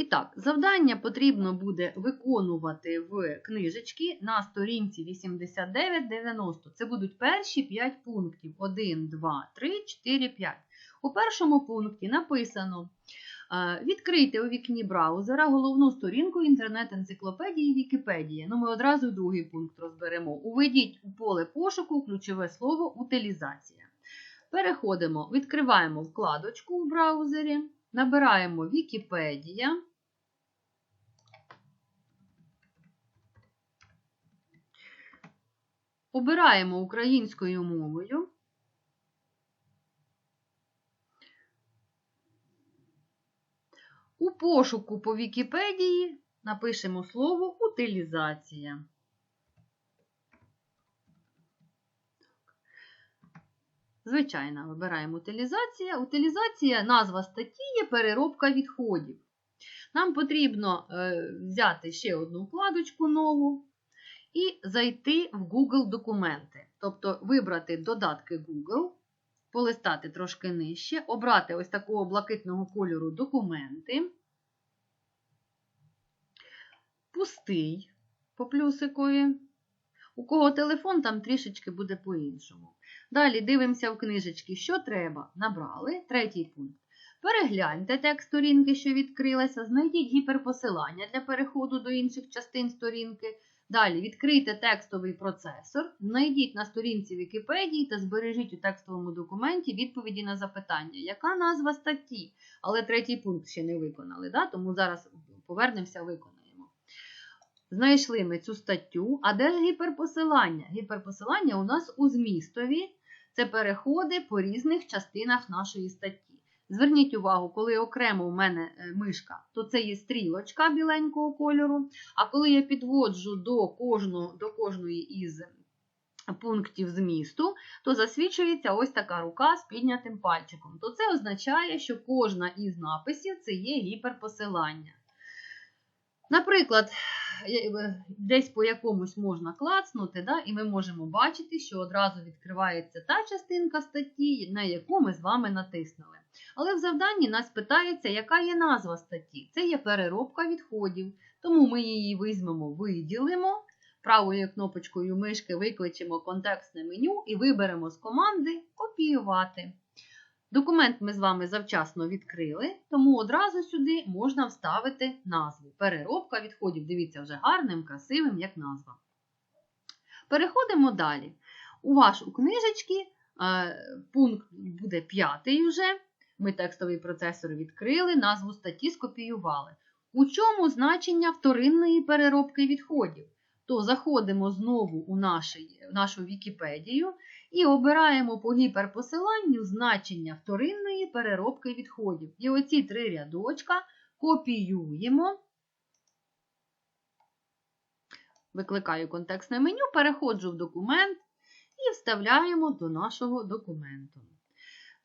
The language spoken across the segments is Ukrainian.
І так, завдання потрібно буде виконувати в книжечці на сторінці 89-90. Це будуть перші 5 пунктів. 1, 2, 3, 4, 5. У першому пункті написано: е, відкрийте у вікні браузера головну сторінку інтернет-енциклопедії Вікіпедія. Ну, ми одразу другий пункт розберемо. Уведіть у поле пошуку ключове слово утилізація. Переходимо, відкриваємо вкладочку в браузері, набираємо Вікіпедія. Обираємо українською мовою. У пошуку по Вікіпедії напишемо слово утилізація. Звичайно, вибираємо утилізація. Утилізація, назва статті є переробка відходів. Нам потрібно е, взяти ще одну вкладочку нову і зайти в Google документи. Тобто вибрати додатки Google, полистати трошки нижче, обрати ось такого блакитного кольору документи, пустий по плюсикові. У кого телефон, там трішечки буде по-іншому. Далі дивимося в книжечки, що треба. Набрали. Третій пункт. Перегляньте текст сторінки, що відкрилася, знайдіть гіперпосилання для переходу до інших частин сторінки. Далі відкрийте текстовий процесор, знайдіть на сторінці Вікіпедії та збережіть у текстовому документі відповіді на запитання, яка назва статті. Але третій пункт ще не виконали, да? тому зараз повернемося, виконаємо. Знайшли ми цю статтю. А де гіперпосилання? Гіперпосилання у нас у змістові. Це переходи по різних частинах нашої статті. Зверніть увагу, коли окремо у мене мишка, то це є стрілочка біленького кольору. А коли я підводжу до кожного, до кожної із пунктів змісту, то засвідчується ось така рука з піднятим пальчиком. То це означає, що кожна із написів це є гіперпосилання. Наприклад, десь по якомусь можна клацнути, да, і ми можемо бачити, що одразу відкривається та частинка статті, на яку ми з вами натиснули. Але в завданні нас питається, яка є назва статті. Це є переробка відходів, тому ми її візьмемо, виділимо, правою кнопочкою мишки викличемо контекстне меню і виберемо з команди Копіювати. Документ ми з вами завчасно відкрили, тому одразу сюди можна вставити назву. Переробка відходів, дивіться, вже гарним, красивим, як назва. Переходимо далі. У вашу книжечки пункт буде п'ятий вже. Ми текстовий процесор відкрили, назву статті скопіювали. У чому значення вторинної переробки відходів? То заходимо знову у нашу Вікіпедію і обираємо по гіперпосиланню значення вторинної переробки відходів. І оці три рядочка копіюємо. Викликаю контекстне меню, переходжу в документ і вставляємо до нашого документу.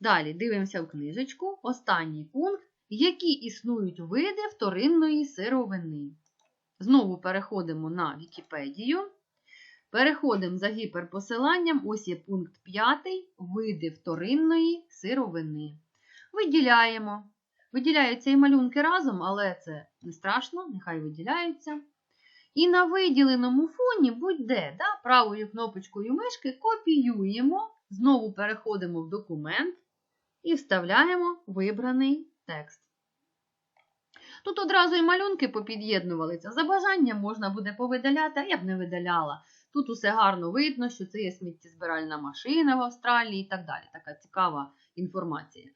Далі дивимося в книжечку. Останній пункт, які існують види вторинної сировини. Знову переходимо на Вікіпедію. Переходимо за гіперпосиланням. Ось є пункт 5. Види вторинної сировини. Виділяємо. Виділяються і малюнки разом, але це не страшно, нехай виділяються. І на виділеному фоні будь-де, да, правою кнопочкою мишки копіюємо, знову переходимо в документ і вставляємо вибраний текст. Тут одразу і малюнки попід'єднувалися. За бажанням можна буде повидаляти, а я б не видаляла. Тут усе гарно видно, що це є сміттєзбиральна машина в Австралії і так далі. Така цікава інформація.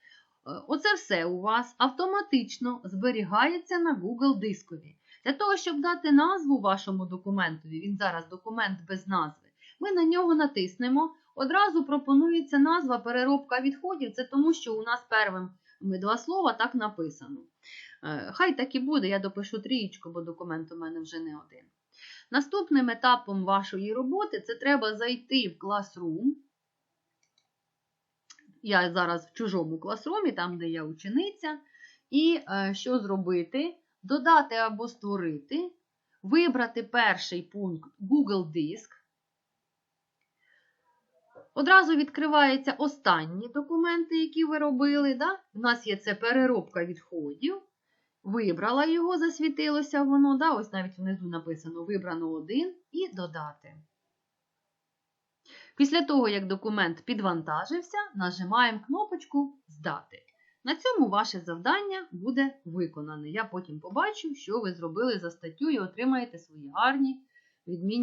Оце все у вас автоматично зберігається на Google дискові. Для того, щоб дати назву вашому документові, він зараз документ без назви, ми на нього натиснемо. Одразу пропонується назва переробка відходів. Це тому, що у нас первим два слова так написано. Хай так і буде, я допишу трієчку, бо документ у мене вже не один. Наступним етапом вашої роботи це треба зайти в Classroom. Я зараз в чужому класрумі, там, де я учениця. І що зробити? Додати або створити, вибрати перший пункт Google Диск. Одразу відкриваються останні документи, які ви робили. Да? У нас є це переробка відходів. Вибрала його, засвітилося воно, да, ось навіть внизу написано вибрано один і додати. Після того, як документ підвантажився, нажимаємо кнопочку Здати. На цьому ваше завдання буде виконане. Я потім побачу, що ви зробили за статтю і отримаєте свої гарні відмінні.